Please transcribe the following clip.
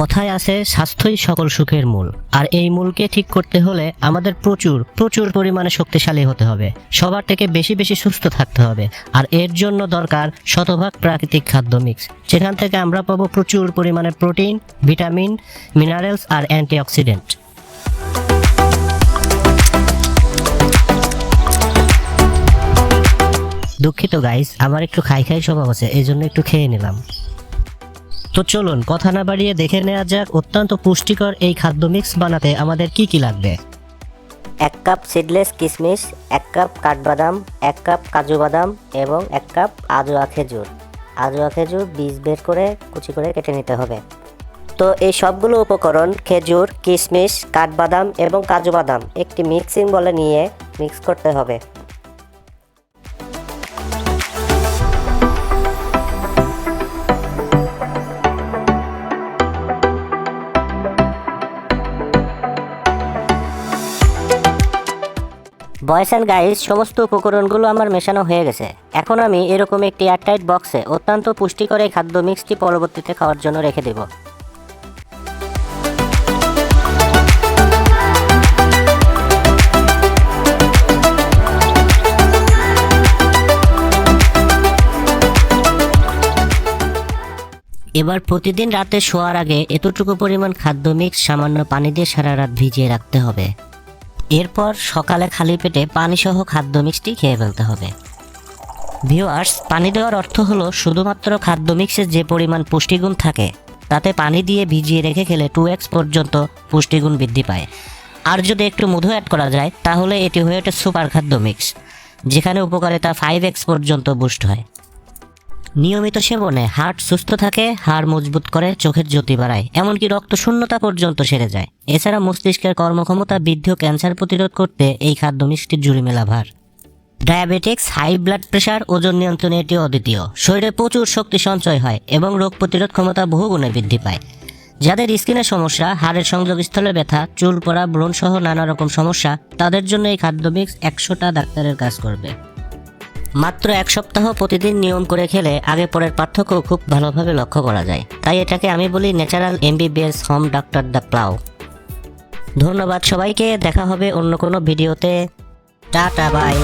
কথায় আছে, স্বাস্থ্যই সকল সুখের মূল। আর এই মূলকে ঠিক করতে হলে আমাদের প্রচুর প্রচুর পরিমাণে শক্তিশালী হতে হবে। সবার থেকে বেশি বেশি সুস্থ থাকতে হবে। আর এর জন্য দরকার শতভাগ প্রাকৃতিক খাদ্য মিক্স যেখান থেকে আমরা পাবো প্রচুর পরিমাণে প্রোটিন ভিটামিন মিনারেলস আর অ্যান্টিঅক্সিডেন্ট দুঃখিত গাইস আমার একটু খাই খাই স্বভাব আছে, এই জন্য একটু খেয়ে নিলাম। তো চলুন, কথা না বাড়িয়ে দেখে নেওয়া যাক অত্যন্ত পুষ্টিকর এই খাদ্য মিক্স বানাতে আমাদের কি কি লাগবে। এক কাপ সিডলেস কিশমিশ এক কাপ কাঠবাদাম, এক কাপ কাজু বাদাম এবং এক কাপ আজোয়া খেজুর আজোয়া খেজুর বীজ বের করে কুচি করে কেটে নিতে হবে। তো এই সবগুলো উপকরণ খেজুর কিশমিশ কাঠবাদাম এবং কাজু বাদাম একটি মিক্সিং বলে নিয়ে মিক্স করতে হবে। বয়েস অ্যান্ড গাইস সমস্ত উপকরণগুলো আমার মেশানো হয়ে গেছে। এখন আমি এরকম একটি এয়ারটাইট বক্সে অত্যন্ত পুষ্টিকর এই খাদ্য মিক্সটি পরবর্তীতে খাওয়ার জন্য রেখে দেব। এবার প্রতিদিন রাতে শোয়ার আগে এতটুকু পরিমাণ খাদ্য মিক্স সামান্য পানি দিয়ে সারা রাত ভিজিয়ে রাখতে হবে। এরপর সকালে খালি পেটে পানিসহ খাদ্য মিক্সটি খেয়ে ফেলতে হবে। ভিউয়ার্স পানি দেওয়ার অর্থ হলো শুধুমাত্র খাদ্য মিক্সের যে পরিমাণ পুষ্টিগুণ থাকে, তাতে পানি দিয়ে ভিজিয়ে রেখে খেলে টু এক্স পর্যন্ত পুষ্টিগুণ বৃদ্ধি পায়। আর যদি একটু মধু অ্যাড করা যায়, তাহলে এটি হয়ে ওঠে সুপার খাদ্য মিক্স যেখানে উপকারিতা ফাইভ এক্স পর্যন্ত বুস্ট হয়। নিয়মিত সেবনে হার্ট সুস্থ থাকে, হাড় মজবুত করে, চোখের জ্যোতি বাড়ায়, এমনকি রক্ত শূন্যতা পর্যন্ত সেরে যায়। এছাড়া মস্তিষ্কের কর্মক্ষমতা বৃদ্ধি ও ক্যান্সার প্রতিরোধ করতে এই খাদ্য মিষ্টির জুড়ি মেলা ভার। ডায়াবেটিক্স, হাই ব্লাড প্রেশার, ওজন নিয়ন্ত্রণে এটি অদ্বিতীয়। শরীরে প্রচুর শক্তি সঞ্চয় হয় এবং রোগ প্রতিরোধ ক্ষমতা বহুগুণে বৃদ্ধি পায়। যাদের স্কিনের সমস্যা, হাড়ের সংযোগস্থলে ব্যথা, চুল পড়া ব্রণ সহ নানা রকম সমস্যা, তাদের জন্য এই খাদ্য মিক্স একশোটা ডাক্তারের কাজ করবে। মাত্র এক সপ্তাহ প্রতিদিন নিয়ম করে খেলে আগে পরের পার্থক্য খুব ভালোভাবে লক্ষ্য করা যায়। তাই এটাকে আমি বলি natural MBBS home doctor the plough. ধন্যবাদ সবাইকে, দেখা হবে অন্য কোনো ভিডিওতে। Tata, bye.